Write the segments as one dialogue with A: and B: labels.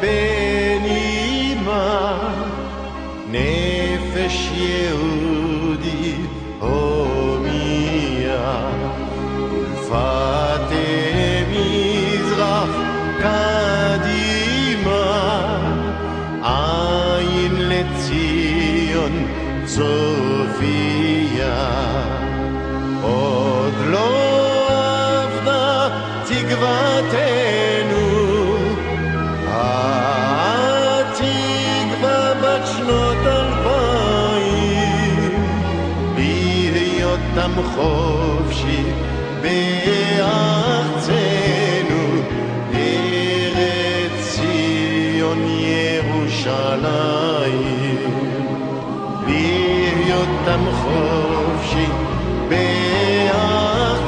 A: benima nefesh yehudi homia ulfate mizrach kadima ayin letzion Sofia בהיותם חופשי בארצנו ארץ ציון ירושלים. בהיותם חופשי בארצנו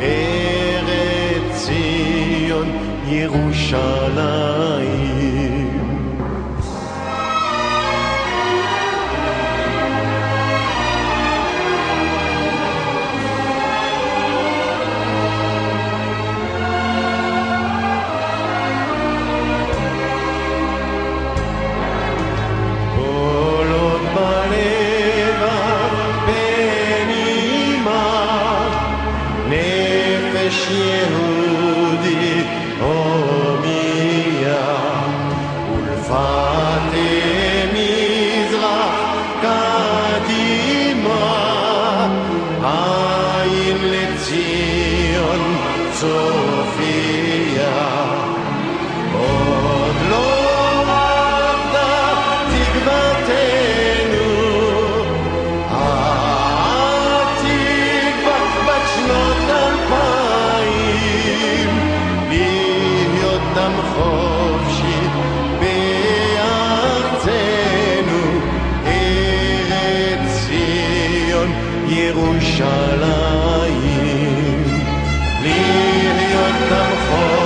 A: ארץ ציון ירושלים לציון צופיה. עוד לא אבדה תקוותנו, התקווה בת שנות אלפיים, בהיותם חופשי בארצנו, ארץ ציון ירושלים, בהיותם חופשי